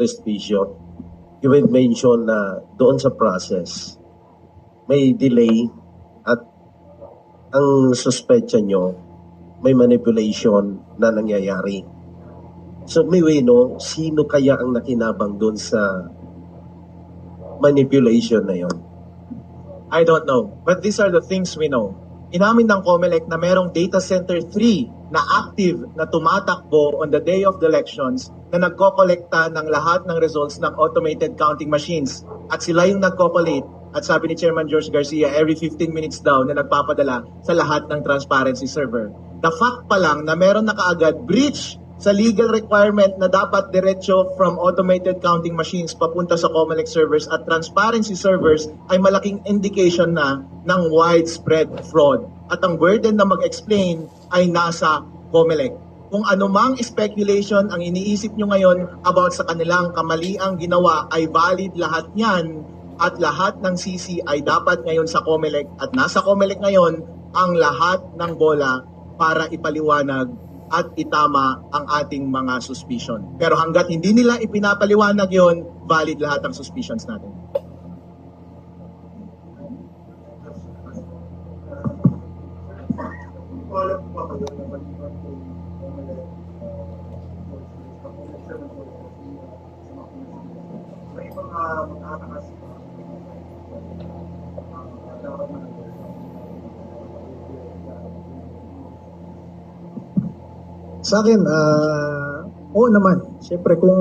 Prestigio, you will mention na doon sa process, may delay at ang suspetsya nyo, may manipulation na nangyayari. So may way, no? Sino kaya ang nakinabang doon sa manipulation na yon? I don't know. But these are the things we know. Inamin ng COMELEC na merong data center 3 na active na tumatakbo on the day of the elections na nagkokolekta ng lahat ng results ng automated counting machines. At sila yung nagko-collate at sabi ni Chairman George Garcia, every 15 minutes daw na nagpapadala sa lahat ng transparency server. The fact pa lang na meron na kaagad breach sa legal requirement na dapat diretso from automated counting machines papunta sa Comelec servers at transparency servers ay malaking indication na ng widespread fraud. At ang burden na mag-explain ay nasa Comelec. Kung anumang speculation ang iniisip nyo ngayon about sa kanilang kamaliang ginawa ay valid lahat yan at lahat ng CC ay dapat ngayon sa Comelec at nasa Comelec ngayon ang lahat ng bola para ipaliwanag at itama ang ating mga suspicion. Pero hanggat hindi nila ipinapaliwanag yon, valid lahat ang suspicions natin. May Sa akin, ah, oo naman. Siyempre kung,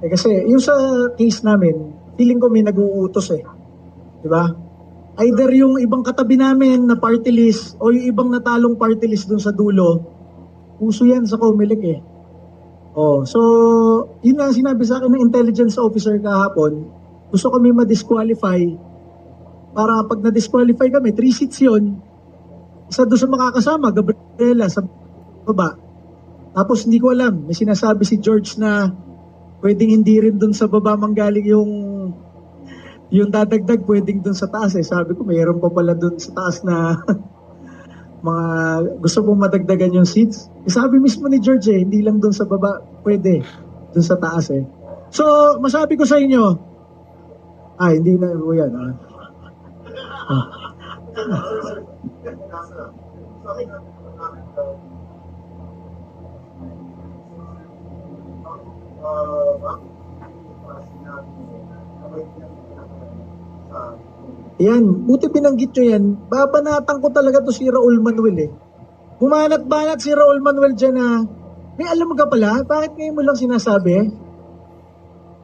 eh kasi yung sa case namin, feeling ko may nag-uutos eh. Di ba? Either yung ibang katabi namin na party list o yung ibang natalong party list dun sa dulo, uso yan sa Comelec eh. Oh, so, yun nga sinabi sa akin ng intelligence officer kahapon, gusto kami ma-disqualify para pag na-disqualify kami, three seats yun, isa doon sa makakasama, Gabriela, sa baba. Tapos hindi ko alam, may sinasabi si George na pwedeng hindi rin doon sa baba manggaling yung yung dadagdag pwedeng doon sa taas eh. Sabi ko mayroon pa pala doon sa taas na mga gusto mong madagdagan yung seats. Eh, sabi mismo ni George eh, hindi lang doon sa baba, pwede doon sa taas eh. So, masabi ko sa inyo, ah, hindi na po yan. Ah. Ah. Yan, buti binanggit nyo yan. Babanatan ko talaga to si Raul Manuel eh. Bumanat-banat si Raul Manuel dyan na, may alam ka pala, bakit ngayon mo lang sinasabi?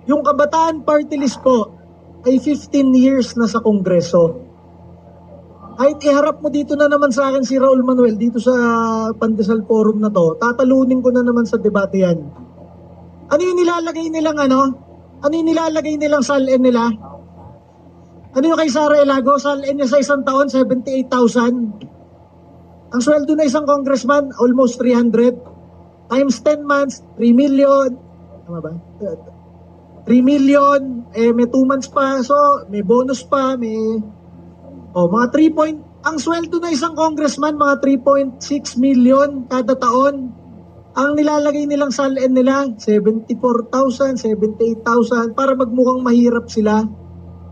Yung kabataan party list po ay 15 years na sa Kongreso. Kahit iharap mo dito na naman sa akin si Raul Manuel dito sa Pandesal Forum na to, tatalunin ko na naman sa debate yan. Ano yung nilalagay nilang ano? Ano yung nilalagay nilang salin nila? Ano yung kay Sara Elago? Salin niya sa isang taon, 78,000. Ang sweldo na isang congressman, almost 300. Times 10 months, 3 million. Tama ba? 3 million, eh may 2 months pa, so may bonus pa, may oh, mga 3 point, ang sweldo na isang congressman, mga 3.6 million kada taon. Ang nilalagay nilang salin nila, 74,000, 78,000 para magmukhang mahirap sila.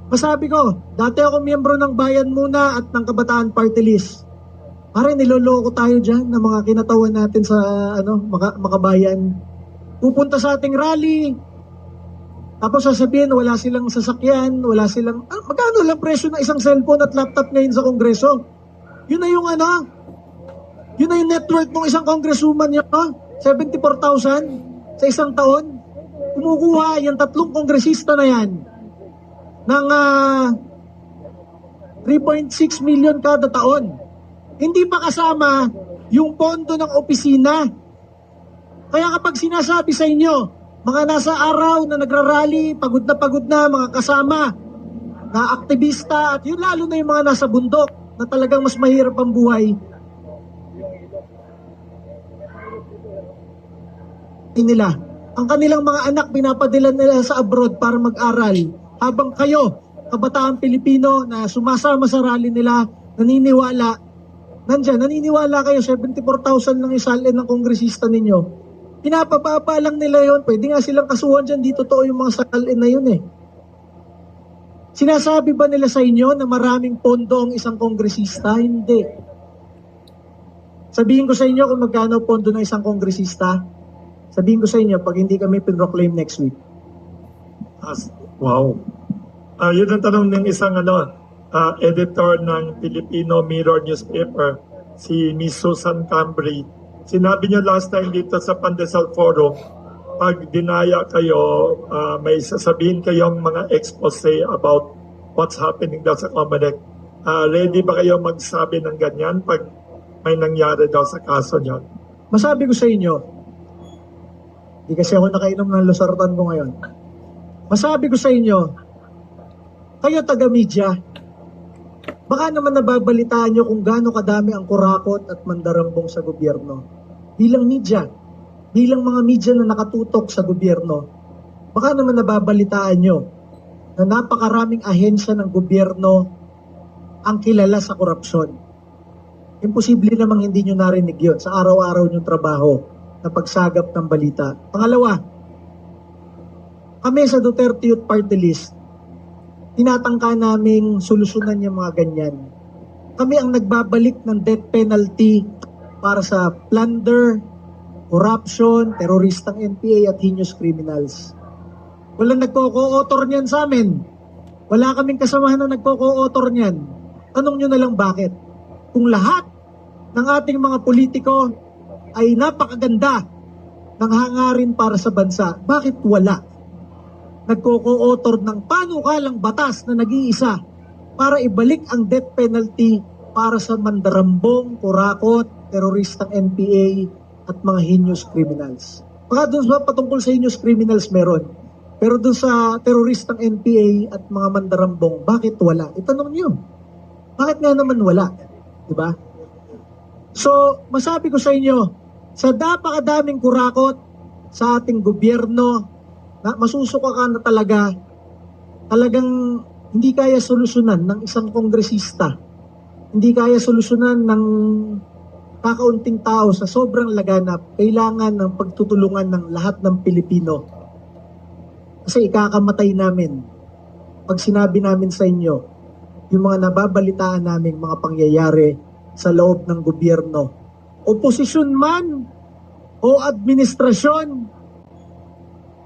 Masabi ko, dati ako miyembro ng Bayan Muna at ng Kabataan Party List. Pare, niloloko tayo dyan ng mga kinatawan natin sa ano, maka, makabayan. Pupunta sa ating rally, tapos sasabihin, wala silang sasakyan, wala silang... Ah, magkano lang presyo ng isang cellphone at laptop ngayon sa Kongreso? Yun na yung ano, yun na yung net worth ng isang congresswoman niya, ah, 74,000 sa isang taon. Kumukuha yung tatlong kongresista na yan ng ah, 3.6 million kada taon. Hindi pa kasama yung pondo ng opisina. Kaya kapag sinasabi sa inyo, mga nasa araw na nagrarally, pagod na pagod na, mga kasama, na aktivista, at yun lalo na yung mga nasa bundok, na talagang mas mahirap ang buhay, nila. Ang kanilang mga anak pinapadala nila sa abroad para mag-aral. Habang kayo, kabataan Pilipino na sumasama sa rally nila, naniniwala, nandyan, naniniwala kayo, 74,000 lang isalin ng kongresista ninyo. Pinapababa lang nila yon. Pwede nga silang kasuhan dyan. Di totoo yung mga sakalin na yun eh. Sinasabi ba nila sa inyo na maraming pondo ang isang kongresista? Hindi. Sabihin ko sa inyo kung magkano pondo ng isang kongresista. Sabihin ko sa inyo pag hindi kami pinroclaim next week. As, wow. Ah, yun ang tanong ng isang ano, ah, editor ng Filipino Mirror newspaper, si Miss Susan Cambry. Sinabi niya last time dito sa Pandesal Forum, pag dinaya kayo, ah, may sasabihin kayong mga expose about what's happening daw sa Comelec. Ah, ready ba kayo magsabi ng ganyan pag may nangyari daw sa kaso niyo? Masabi ko sa inyo, di kasi ako nakainom ng losartan ko ngayon. Masabi ko sa inyo, kayo taga-media, baka naman nababalitaan nyo kung gaano kadami ang kurakot at mandarambong sa gobyerno. Bilang media, bilang mga media na nakatutok sa gobyerno, baka naman nababalitaan nyo na napakaraming ahensya ng gobyerno ang kilala sa korupsyon. Imposible namang hindi nyo narinig yun sa araw-araw nyong trabaho na pagsagap ng balita. Pangalawa, kami sa Duterte Youth Party List, tinatangka naming solusyonan yung mga ganyan. Kami ang nagbabalik ng death penalty para sa plunder, corruption, teroristang NPA at heinous criminals. Walang nagko-co-author niyan sa amin. Wala kaming kasamahan na nagko-co-author niyan. Tanong nyo na lang bakit. Kung lahat ng ating mga politiko ay napakaganda ng hangarin para sa bansa, bakit wala? Nagko-co-author ng panukalang batas na nag-iisa para ibalik ang death penalty para sa mandarambong, kurakot, teroristang NPA at mga heinous criminals. Baka doon sa patungkol sa heinous criminals meron. Pero doon sa teroristang NPA at mga mandarambong, bakit wala? Itanong niyo. Bakit nga naman wala? Di ba? So, masabi ko sa inyo, sa napakadaming kurakot sa ating gobyerno, na masusuka ka na talaga, talagang hindi kaya solusyonan ng isang kongresista. Hindi kaya solusyonan ng kakaunting tao sa sobrang laganap. Kailangan ng pagtutulungan ng lahat ng Pilipino. Kasi ikakamatay namin pag sinabi namin sa inyo yung mga nababalitaan naming mga pangyayari sa loob ng gobyerno. Oposisyon man o administrasyon,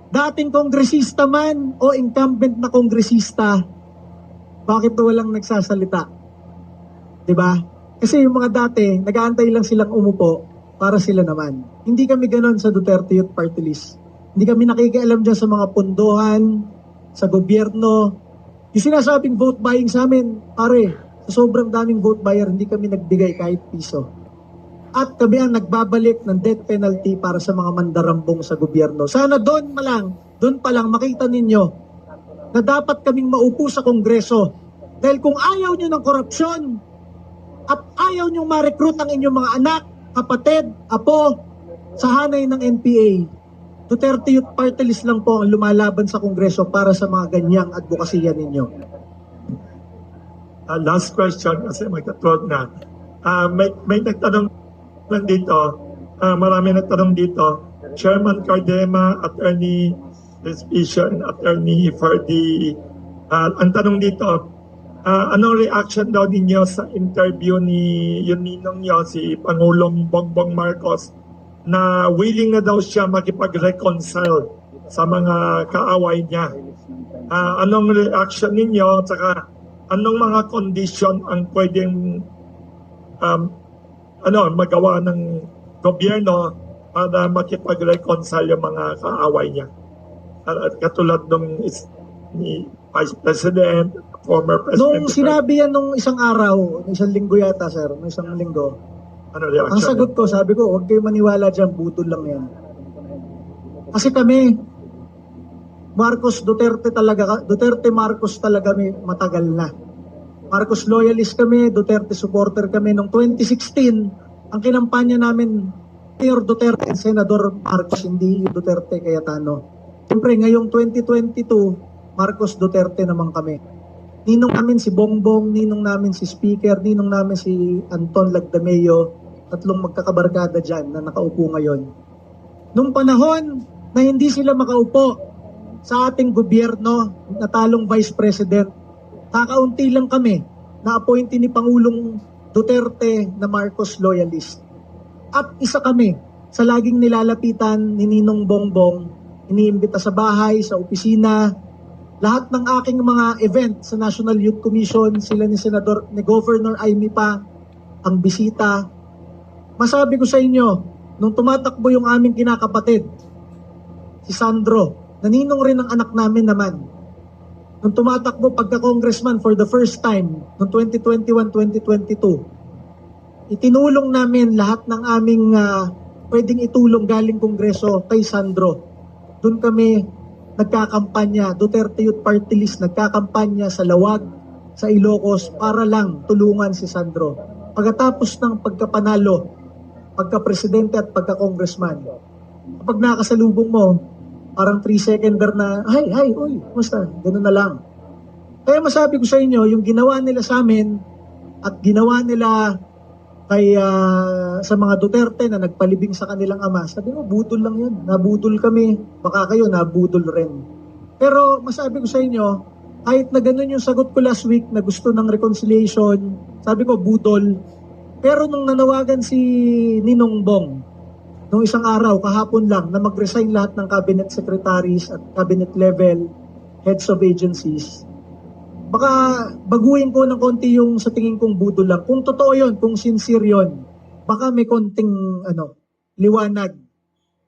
dating kongresista man o incumbent na kongresista, bakit ba walang nagsasalita? ba? Kasi yung mga dati, nag-aantay lang silang umupo para sila naman. Hindi kami ganon sa Duterte Youth Party List. Hindi kami nakikialam dyan sa mga pundohan, sa gobyerno. Yung sinasabing vote buying sa amin, pare, sa sobrang daming vote buyer, hindi kami nagbigay kahit piso. At kami ang nagbabalik ng death penalty para sa mga mandarambong sa gobyerno. Sana doon pa lang, doon pa lang makita ninyo na dapat kaming maupo sa Kongreso. Dahil kung ayaw nyo ng korupsyon at ayaw nyo ma-recruit ang inyong mga anak, kapatid, apo sa hanay ng NPA, Duterte Youth Party List lang po ang lumalaban sa Kongreso para sa mga ganyang advokasya ninyo. Ah, last question kasi magka-12 na. Ah, may, may nagtanong lang dito, ah, marami nagtanong dito, Chairman Cardema, Attorney Respicio, and Attorney Ferdi, ah, ang tanong dito, ah, anong reaction daw ninyo sa interview ni yung ninong nyo, si Pangulong Bongbong Marcos, na willing na daw siya makipag-reconcile sa mga kaaway niya. Ah, anong reaction ninyo? Tsaka anong mga condition ang pwedeng um, ano, magawa ng gobyerno para makipag-reconcile yung mga kaaway niya? Ah, katulad nung is, ni Vice President, former President. Nung sinabi yan nung isang araw, nung isang linggo yata sir, nung isang linggo, ano reaction? ang sagot ko, sabi ko, huwag kayo maniwala dyan, butol lang yan. Kasi kami, Marcos Duterte talaga, Duterte Marcos talaga may matagal na. Marcos loyalist kami, Duterte supporter kami. Noong 2016, ang kinampanya namin, Mayor Duterte Senador Marcos, hindi Duterte Cayetano. Siyempre, ngayong 2022, Marcos Duterte naman kami. Ninong namin si Bongbong, ninong namin si Speaker, ninong namin si Anton Lagdameo, tatlong magkakabarkada dyan na nakaupo ngayon. nung panahon na hindi sila makaupo sa ating gobyerno na talong Vice President, kakaunti lang kami na appointee ni Pangulong Duterte na Marcos loyalist. At isa kami sa laging nilalapitan ni Ninong Bongbong, iniimbita sa bahay, sa opisina, lahat ng aking mga event sa National Youth Commission, sila ni Senador, ni Governor Aimee pa, ang bisita. Masabi ko sa inyo, nung tumatakbo yung aming kinakapatid, si Sandro, naninong rin ang anak namin naman. Nung tumatakbo pagka-congressman for the first time, noong 2021-2022, itinulong namin lahat ng aming ah, pwedeng itulong galing kongreso kay Sandro. Doon kami nagkakampanya, Duterte Youth Party List, nagkakampanya sa Lawag, sa Ilocos, para lang tulungan si Sandro. Pagkatapos ng pagkapanalo, pagka-presidente at pagka-congressman, kapag nakasalubong mo, parang 3 seconder na, ay, ay, uy, kumusta? Ganun na lang. Kaya masabi ko sa inyo, yung ginawa nila sa amin at ginawa nila kay ah, sa mga Duterte na nagpalibing sa kanilang ama, sabi mo, budol lang yun. Nabudol kami. Baka kayo, nabudol rin. Pero masabi ko sa inyo, kahit na ganun yung sagot ko last week na gusto ng reconciliation, sabi ko, budol. Pero nung nanawagan si Ninong Bong, nung isang araw, kahapon lang, na mag-resign lahat ng cabinet secretaries at cabinet level heads of agencies, baka baguhin ko ng konti yung sa tingin kong budol lang. Kung totoo yon, kung sincere yon, baka may konting ano, liwanag.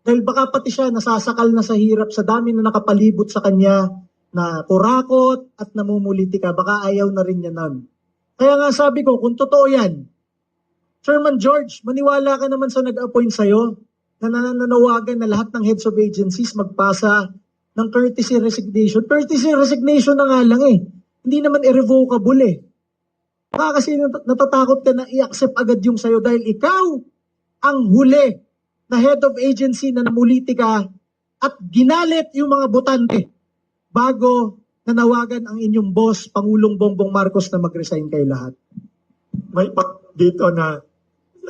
Dahil baka pati siya nasasakal na sa hirap sa dami na nakapalibot sa kanya na kurakot at namumulitika. Baka ayaw na rin niya nun. Kaya nga sabi ko, kung totoo yan, Chairman George, maniwala ka naman sa nag-appoint sa'yo na nananawagan na lahat ng heads of agencies magpasa ng courtesy resignation. Courtesy resignation na nga lang eh. Hindi naman irrevocable eh. Baka kasi nat- natatakot ka na i-accept agad yung sa'yo dahil ikaw ang huli na head of agency na namuliti ka at ginalit yung mga botante bago nanawagan ang inyong boss, Pangulong Bongbong Marcos na mag-resign kayo lahat. May pa dito na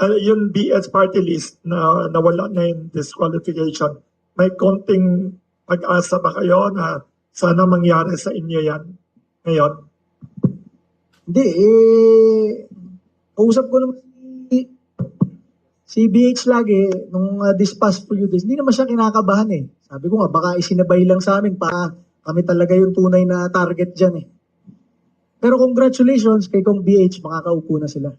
uh, yung BS party list na nawala na yung disqualification, may konting pag-asa ba kayo na sana mangyari sa inyo yan ngayon? Hindi, eh, kausap ko naman si, si BH lagi, nung uh, this past few days, hindi naman siya kinakabahan eh. Sabi ko nga, baka isinabay lang sa amin para kami talaga yung tunay na target dyan eh. Pero congratulations kay Kong BH, makakaupo na sila.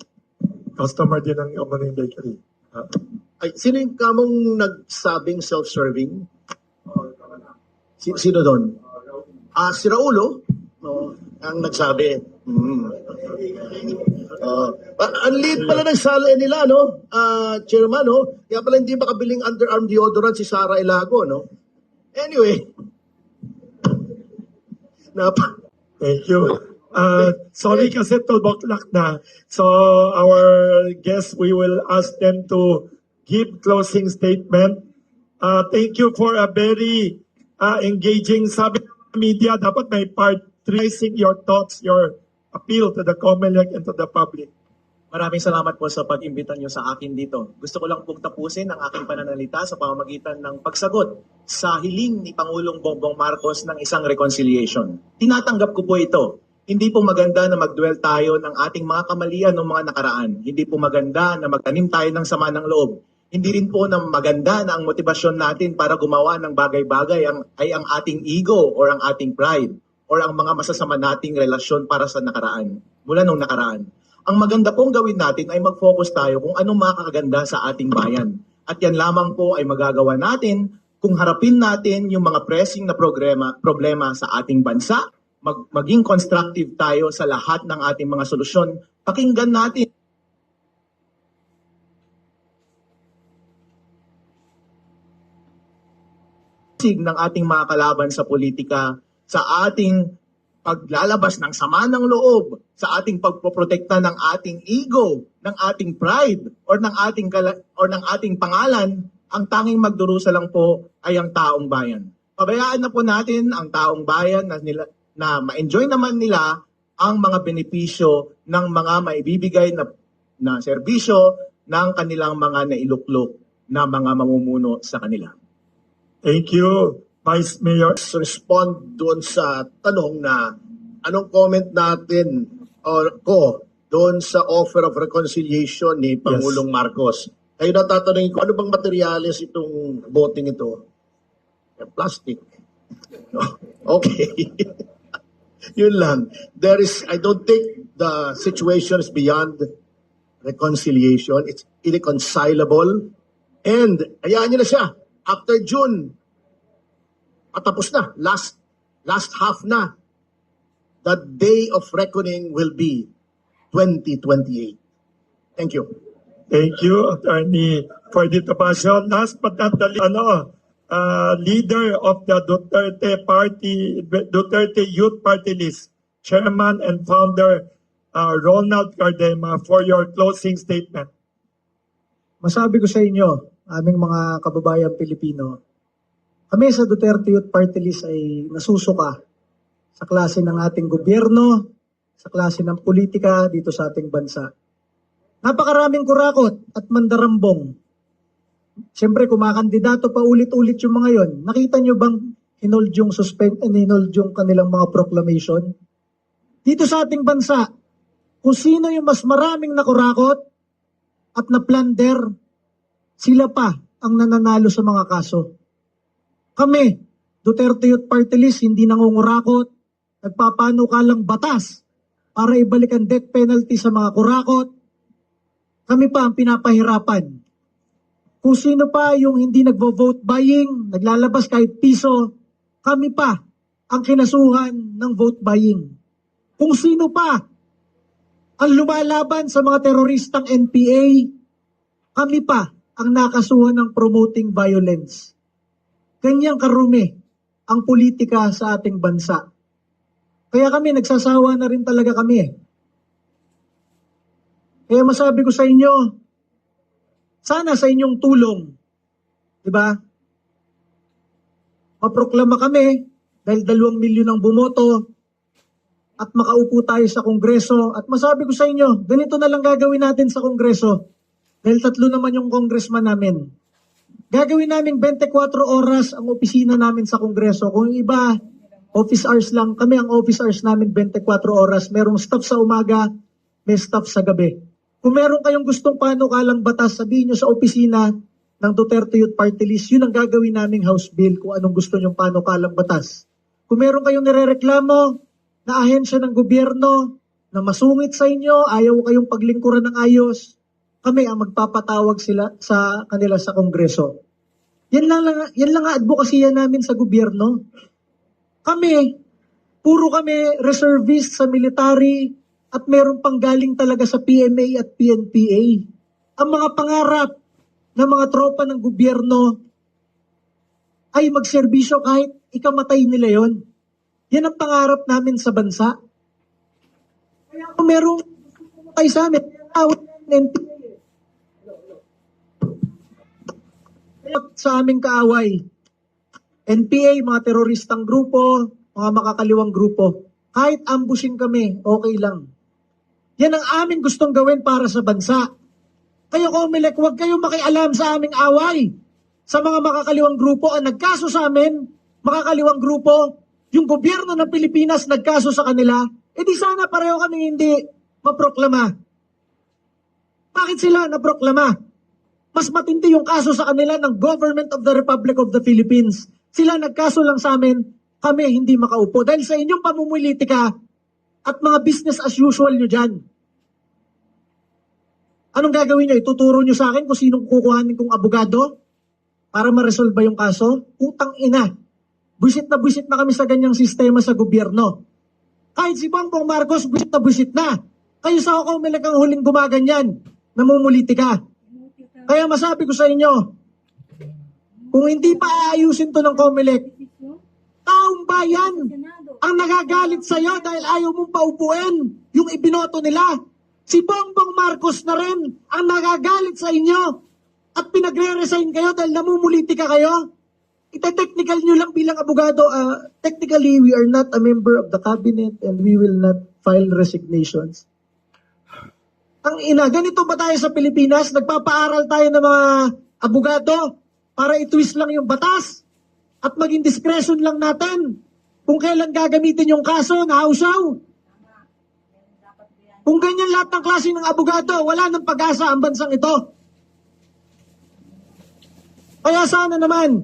Customer din ng Omaning Bakery. Ah, Ay, sino yung kamong nagsabing self-serving? Si, sino doon? Ah, si Raulo, no, ang nagsabi. Mm. Uh, ang lead pala ng sala nila, no? Ah, chairman, no? Kaya pala hindi makabiling underarm deodorant si Sara Ilago, no? Anyway. Napa, Thank you. Uh, sorry kasi 12 o'clock na. So our guests, we will ask them to give closing statement. Uh, thank you for a very uh, engaging sabi media. Dapat may part tracing your thoughts, your appeal to the COMELEC and to the public. Maraming salamat po sa pag-imbita nyo sa akin dito. Gusto ko lang pong tapusin ang aking pananalita sa pamamagitan ng pagsagot sa hiling ni Pangulong Bongbong Marcos ng isang reconciliation. Tinatanggap ko po ito. Hindi po maganda na mag-dwell tayo ng ating mga kamalian ng mga nakaraan. Hindi po maganda na magtanim tayo ng sama ng loob. Hindi rin po na maganda na ang motibasyon natin para gumawa ng bagay-bagay ang, ay ang ating ego or ang ating pride or ang mga masasama nating relasyon para sa nakaraan, mula nung nakaraan. Ang maganda pong gawin natin ay mag-focus tayo kung anong makakaganda sa ating bayan. At yan lamang po ay magagawa natin kung harapin natin yung mga pressing na problema, problema sa ating bansa, mag, maging constructive tayo sa lahat ng ating mga solusyon, pakinggan natin ng ating mga kalaban sa politika, sa ating paglalabas ng sama ng loob, sa ating pagpoprotekta ng ating ego, ng ating pride, or ng ating or ng ating pangalan, ang tanging magdurusa lang po ay ang taong bayan. Pabayaan na po natin ang taong bayan na nila na ma-enjoy naman nila ang mga benepisyo ng mga maibibigay na na serbisyo ng kanilang mga nailuklok na mga mamumuno sa kanila. Thank you, Vice Mayor. respond doon sa tanong na anong comment natin or ko doon sa offer of reconciliation ni Pangulong Marcos. Kayo natatanungin ko, ano bang materyales itong voting ito? Plastic. okay. Yun lang. There is, I don't think the situation is beyond reconciliation. It's irreconcilable. And, hayaan nyo na siya. After June, patapos na. Last, last half na. The day of reckoning will be 2028. Thank you. Thank you, Attorney Ferdinand Passion. Last but not the least, ano, uh, leader of the Duterte Party, Duterte Youth Party List, Chairman and Founder uh, Ronald Cardema for your closing statement. Masabi ko sa inyo, aming mga kababayan Pilipino, kami sa Duterte Youth Party List ay nasusuka sa klase ng ating gobyerno, sa klase ng politika dito sa ating bansa. Napakaraming kurakot at mandarambong. Siyempre, kumakandidato pa ulit-ulit yung mga yon. Nakita nyo bang hinold yung suspend hinold yung kanilang mga proclamation? Dito sa ating bansa, kung sino yung mas maraming nakurakot at na-plunder, sila pa ang nananalo sa mga kaso. Kami, Duterte Youth Party List, hindi nangungurakot, nagpapanukalang batas para ibalik ang death penalty sa mga kurakot. Kami pa ang pinapahirapan. Kung sino pa yung hindi nagvo-vote buying, naglalabas kahit piso, kami pa ang kinasuhan ng vote buying. Kung sino pa ang lumalaban sa mga teroristang NPA, kami pa ang nakasuhan ng promoting violence. Ganyang karumi ang politika sa ating bansa. Kaya kami, nagsasawa na rin talaga kami eh. Kaya masabi ko sa inyo, sana sa inyong tulong, di ba? Maproklama kami dahil dalawang milyon ang bumoto at makaupo tayo sa Kongreso. At masabi ko sa inyo, ganito na lang gagawin natin sa Kongreso. Dahil tatlo naman yung congressman namin. Gagawin namin 24 oras ang opisina namin sa Kongreso. Kung iba, office hours lang. Kami ang office hours namin 24 oras. Merong staff sa umaga, may staff sa gabi. Kung meron kayong gustong panukalang batas, sabihin nyo sa opisina ng Duterte Youth Party List, yun ang gagawin naming House Bill kung anong gusto nyong panukalang batas. Kung meron kayong nirereklamo na ahensya ng gobyerno na masungit sa inyo, ayaw kayong paglingkuran ng ayos, kami ang magpapatawag sila sa kanila sa Kongreso. Yan lang, lang yan lang ang advokasya namin sa gobyerno. Kami, puro kami reservist sa military at meron pang galing talaga sa PMA at PNPA. Ang mga pangarap ng mga tropa ng gobyerno ay magserbisyo kahit ikamatay nila yon. Yan ang pangarap namin sa bansa. Kaya kung merong ay sa amin, out NPA. Sa aming kaaway, NPA, mga teroristang grupo, mga makakaliwang grupo, kahit ambushing kami, okay lang. Yan ang aming gustong gawin para sa bansa. Kayo, Comelec, huwag kayong makialam sa aming away. Sa mga makakaliwang grupo ang nagkaso sa amin, makakaliwang grupo, yung gobyerno ng Pilipinas nagkaso sa kanila, edi sana pareho kami hindi maproklama. Bakit sila naproklama? Mas matindi yung kaso sa kanila ng Government of the Republic of the Philippines. Sila nagkaso lang sa amin, kami hindi makaupo. Dahil sa inyong pamumulitika at mga business as usual nyo dyan. Anong gagawin nyo? Ituturo nyo sa akin kung sinong kukuhanin kong abogado para ma-resolve yung kaso? Utang ina. Buisit na buisit na kami sa ganyang sistema sa gobyerno. Kahit si Bongbong Marcos, buisit na buisit na. Kayo sa ako ang huling gumaganyan. Namumulitika. Kaya masabi ko sa inyo, kung hindi pa aayusin to ng COMELEC, taong bayan ang nagagalit sa iyo dahil ayaw mong paupuin yung ibinoto nila. Si Bongbong Marcos na rin ang nagagalit sa inyo at pinagre-resign kayo dahil namumulitika kayo. Ite-technical nyo lang bilang abogado. ah, technically, we are not a member of the cabinet and we will not file resignations. Ang ina, ganito ba tayo sa Pilipinas? Nagpapaaral tayo ng mga abogado para i-twist lang yung batas. at maging discretion lang natin kung kailan gagamitin yung kaso na hausaw. Kung ganyan lahat ng klase ng abogado, wala ng pag-asa ang bansang ito. Kaya sana naman,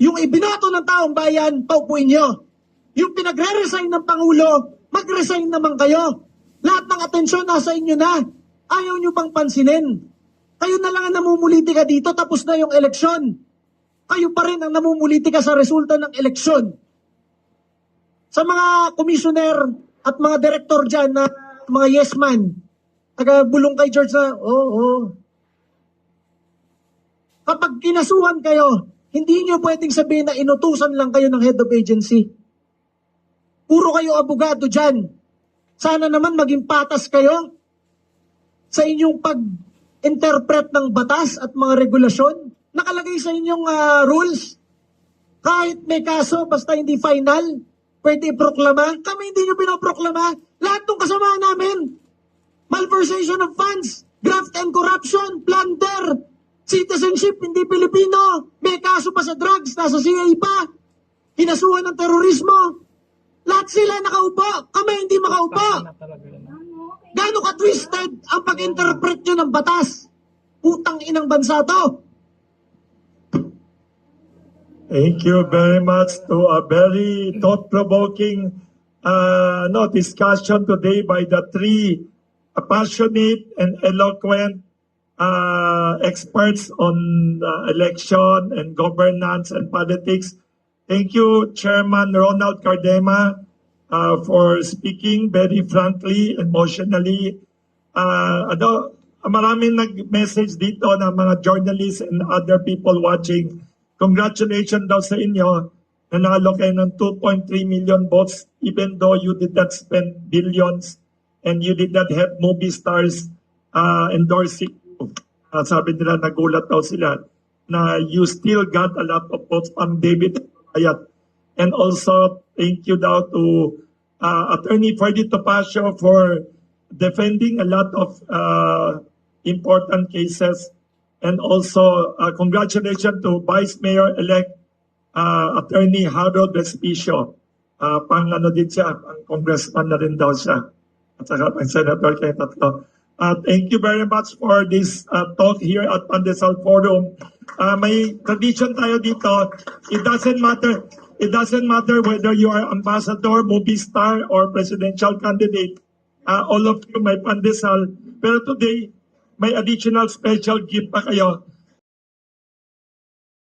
yung ibinoto ng taong bayan, paupuin nyo. Yung pinagre-resign ng Pangulo, mag-resign naman kayo. Lahat ng atensyon nasa inyo na. Ayaw nyo bang pansinin? Kayo na lang ang namumulitika dito, tapos na yung eleksyon. Kayo pa rin ang namumulitika sa resulta ng eleksyon. Sa mga komisyoner at mga direktor dyan na mga yes man, taga-bulong kay George na, oo, oh, oh. Kapag kinasuhan kayo, hindi nyo pwedeng sabihin na inutusan lang kayo ng head of agency. Puro kayo abogado dyan. Sana naman maging patas kayo sa inyong pag-interpret ng batas at mga regulasyon. Nakalagay sa inyong ah, rules. Kahit may kaso, basta hindi final, pwede iproklama. Kami hindi nyo pinoproklama. Lahat ng kasama namin. Malversation of funds, graft and corruption, plunder, citizenship, hindi Pilipino, may kaso pa sa drugs, nasa CIA pa, hinasuhan ng terorismo. Lahat sila nakaupo, kami hindi makaupo. Gano'n ka-twisted ang pag-interpret nyo ng batas? Putang inang bansa to. Thank you very much to a very thought-provoking uh, no, discussion today by the three passionate and eloquent uh, experts on uh, election and governance and politics. Thank you, Chairman Ronald Cardema, uh, for speaking very frankly, emotionally. Uh, ano, maraming nag-message dito ng mga journalists and other people watching. Congratulations daw sa inyo. Nanalo kayo ng 2.3 million votes even though you did not spend billions and you did not have movie stars uh, endorsing you. Uh, sabi nila, nagulat daw sila na you still got a lot of votes from David Ayat. And also, thank you daw to uh, Attorney Freddy Topacio for defending a lot of uh, important cases. And also, uh, congratulations to Vice Mayor-elect uh, Attorney Harold Vespicio. Uh, pang ano din siya, pang congressman na rin daw siya. At saka pang senator kayo tatlo. Uh, thank you very much for this uh, talk here at Pandesal Forum. Uh, may tradition tayo dito. It doesn't matter. It doesn't matter whether you are ambassador, movie star, or presidential candidate. Uh, all of you may pandesal. Pero today, may additional special gift pa kayo.